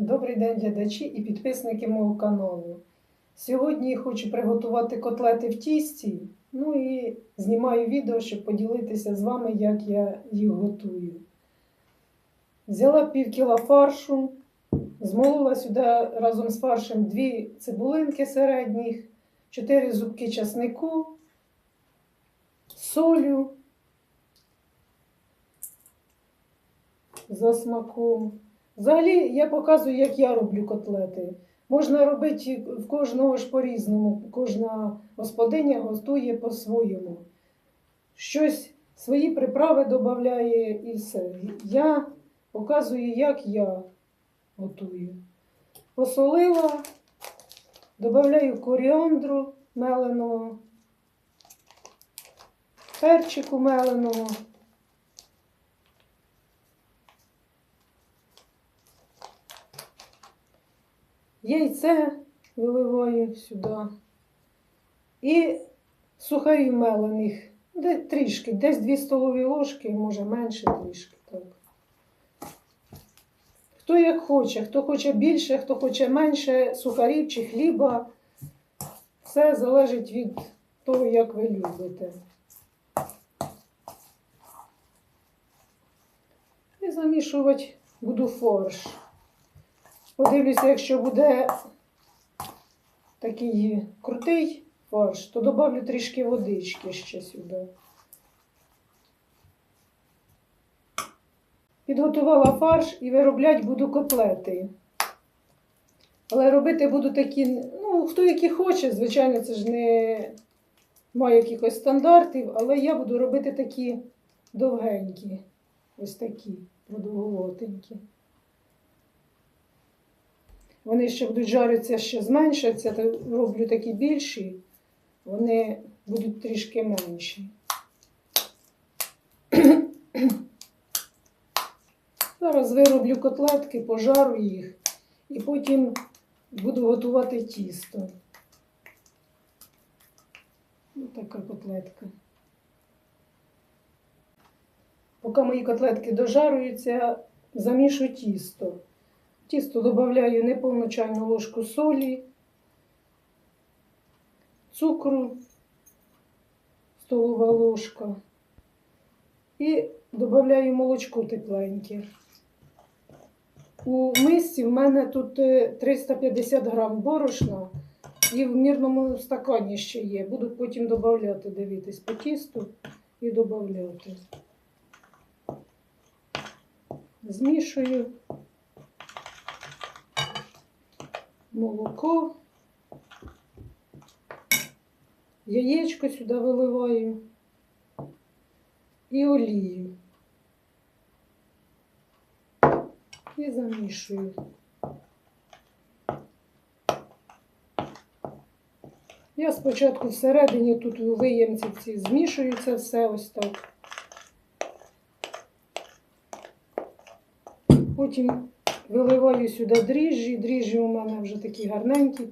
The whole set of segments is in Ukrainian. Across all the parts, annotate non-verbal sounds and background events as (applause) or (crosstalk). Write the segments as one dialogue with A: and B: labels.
A: Добрий день, глядачі і підписники мого каналу. Сьогодні хочу приготувати котлети в тісті. Ну і знімаю відео, щоб поділитися з вами, як я їх готую. Взяла пів кіла фаршу, змолола сюди разом з фаршем дві цибулинки середніх, чотири зубки часнику, солю за смаком. Взагалі, я показую, як я роблю котлети. Можна робити в кожного ж по-різному. Кожна господиня готує по-своєму. Щось свої приправи додає і все. Я показую, як я готую. Посолила, додаю коріандру меленого, перчику меленого. Яйце виливаю сюди. І сухарів мелених. Де трішки, десь 2 столові ложки, може менше трішки. Так. Хто як хоче, хто хоче більше, хто хоче менше сухарів чи хліба. Все залежить від того, як ви любите. І замішувати буду фарш. Подивлюся, якщо буде такий крутий фарш, то додавлю трішки водички ще сюди. Підготувала фарш і виробляти буду котлети. Але робити буду такі, ну, хто які хоче, звичайно, це ж не має якихось стандартів, але я буду робити такі довгенькі, ось такі, продовготенькі. Вони ще будуть жаритися, ще зменшаться, то роблю такі більші, вони будуть трішки менші. (clears throat) Зараз вироблю котлетки, пожару їх і потім буду готувати тісто. Ось така котлетка. Поки мої котлетки дожаруються, замішу тісто. Тісто додаю неповну чайну ложку солі, цукру, столова ложка і додаю молочко тепленьке. У мисці в мене тут е, 350 грам борошна і в мірному стакані ще є. Буду потім додати, дивитись по тісту і додати. Змішую. Молоко, яєчко сюди виливаю і олію. І замішую. Я спочатку всередині тут у виємці змішую це все ось так. Потім Виливаю сюди дріжджі. Дріжджі у мене вже такі гарненькі.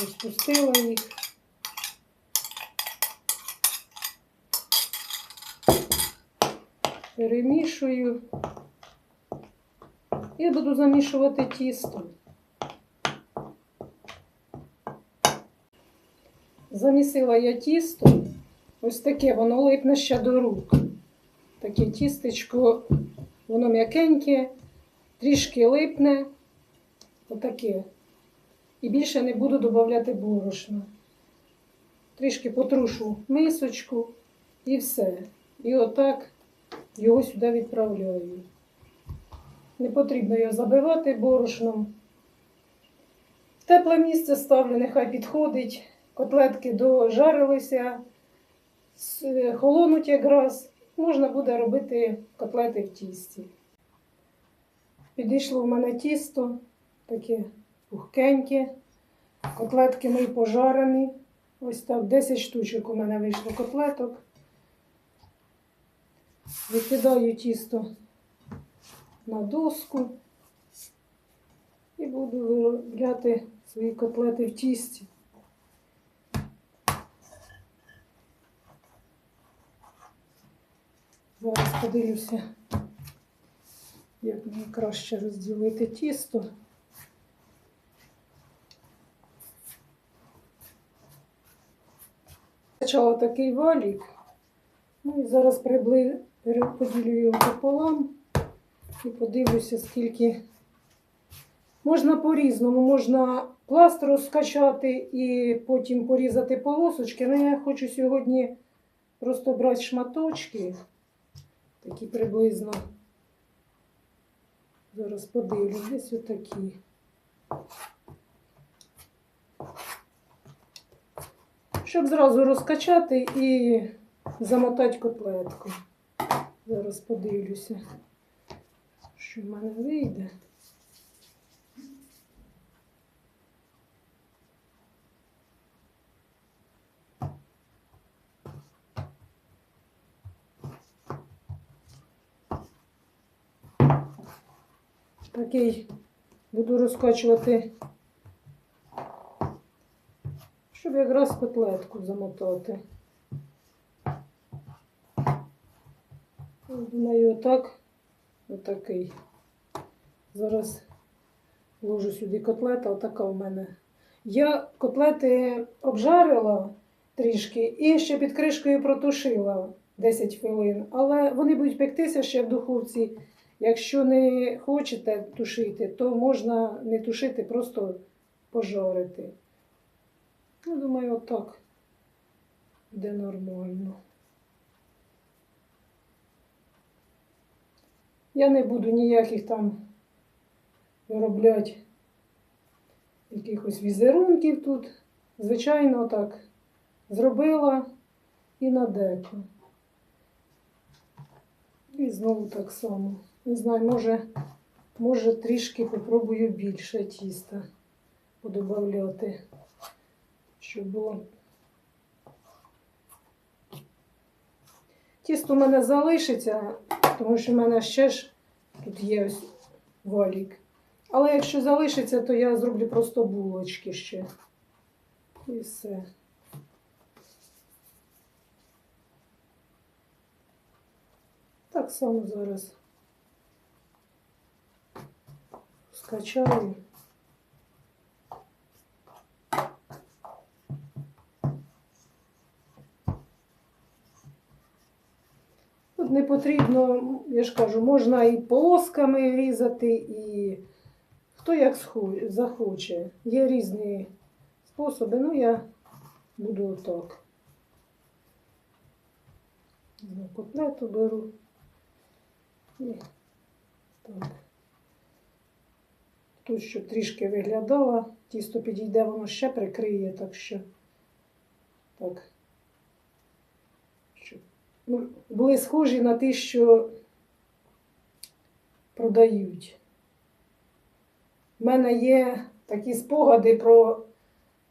A: Розпустила їх. Перемішую. І буду замішувати тісто. Замісила я тісто. Ось таке воно липне ще до рук. Таке тістечко, воно м'якеньке трішки липне, отаке. І більше не буду додавати борошна. Трішки потрушу мисочку і все. І отак його сюди відправляю. Не потрібно його забивати борошном. В тепле місце ставлю, нехай підходить. Котлетки дожарилися, холонуть якраз. Можна буде робити котлети в тісті. Підійшло в мене тісто, таке пухкеньке. Котлетки мої пожарені. Ось так, 10 штучок у мене вийшло котлеток. Викидаю тісто на доску і буду виробляти свої котлети в тісті. Зараз подивлюся як мені краще розділити тісто. Почала такий валік. Ну і зараз прибли... поділю його пополам і подивлюся, скільки. Можна по-різному, можна пласт розкачати і потім порізати полосочки. Але я хочу сьогодні просто брати шматочки, такі приблизно. Зараз подивлюсь, отакі. Щоб зразу розкачати і замотати котлетку. Зараз подивлюся, що в мене вийде. Такий буду розкачувати, щоб якраз котлетку замотати. Думаю, отак, отакий. Зараз ложу сюди котлета, отака у мене. Я котлети обжарила трішки і ще під кришкою протушила 10 хвилин, але вони будуть пектися ще в духовці. Якщо не хочете тушити, то можна не тушити, просто пожарити. Ну, думаю, отак буде нормально. Я не буду ніяких там виробляти якихось візерунків тут. Звичайно, так зробила і на деко. І знову так само. Не знаю, може, може трішки попробую більше тіста подобавляти, щоб було. Тісто в мене залишиться, тому що в мене ще ж тут є ось валік. Але якщо залишиться, то я зроблю просто булочки ще. І все. Так само зараз скачаю. Тут не потрібно, я ж кажу, можна і полосками різати, і хто як захоче. Є різні способи, ну я буду отак. Котлету беру. І так. Тут, щоб трішки виглядала, тісто підійде, воно ще прикриє, так що так. Щоб ну, були схожі на ті, що продають. У мене є такі спогади про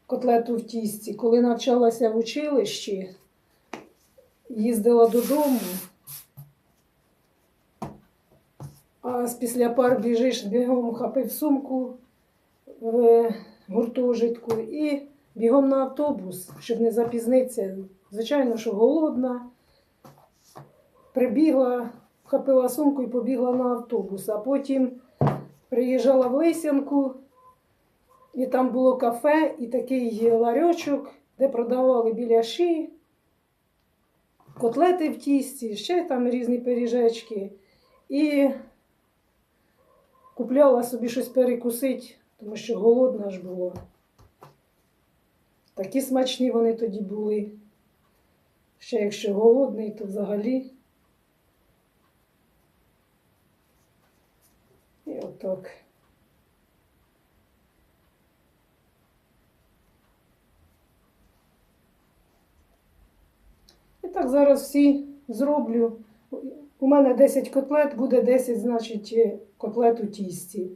A: котлету в тісті. Коли навчалася в училищі, їздила додому. А з після пар біжиш, бігом хапив сумку в гуртожитку і бігом на автобус, щоб не запізнитися. Звичайно, що голодна. Прибігла, вхопила сумку і побігла на автобус. А потім приїжджала в Лисянку, і там було кафе і такий ларьочок, де продавали біляші, котлети в тісті, ще там різні пиріжечки. І купляла собі щось перекусити, тому що голодна ж була. Такі смачні вони тоді були. Ще якщо голодний, то взагалі. І отак. І так зараз всі зроблю. У мене 10 котлет, буде 10, значить, е, котлет у тісті.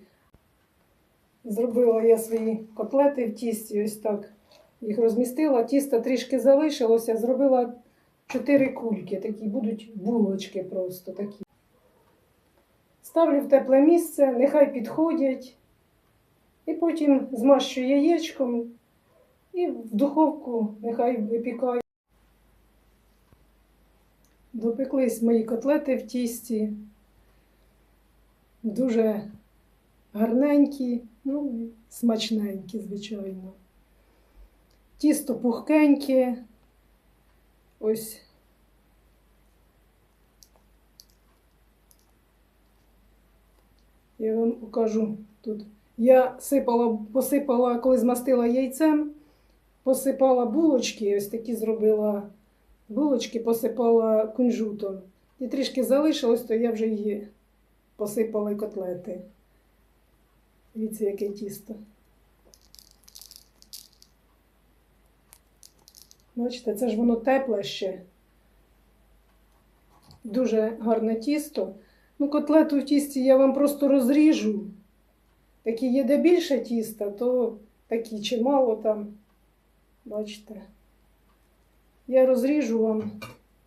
A: Зробила я свої котлети в тісті, ось так. Їх розмістила, тісто трішки залишилося, зробила 4 кульки, такі будуть булочки просто такі. Ставлю в тепле місце, нехай підходять. І потім змащу яєчком і в духовку нехай випікаю. Допеклись мої котлети в тісті. дуже гарненькі, ну і смачненькі, звичайно. Тісто пухкеньке. Ось. Я вам покажу тут. Я сипала, посипала, коли змастила яйцем, посипала булочки, ось такі зробила булочки, посипала кунжутом. І трішки залишилось, то я вже її посипала котлети. Дивіться, яке тісто. Бачите, це ж воно тепле ще. Дуже гарне тісто. Ну, котлету в тісті я вам просто розріжу. Такі є де більше тіста, то такі чимало там. Бачите. Я розріжу вам,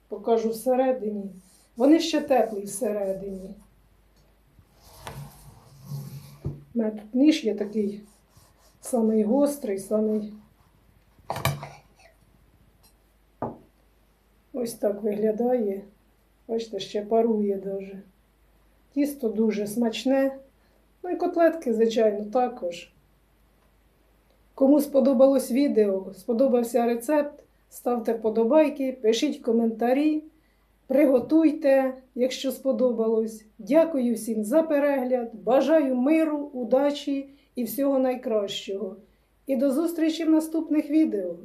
A: покажу всередині. Вони ще теплі всередині. У мене тут ніж є такий самий гострий, самий. Ось так виглядає. Бачите, ще парує дуже. Тісто дуже смачне. Ну і котлетки, звичайно, також. Кому сподобалось відео, сподобався рецепт, ставте вподобайки, пишіть коментарі, приготуйте, якщо сподобалось. Дякую всім за перегляд. Бажаю миру, удачі і всього найкращого. І до зустрічі в наступних відео.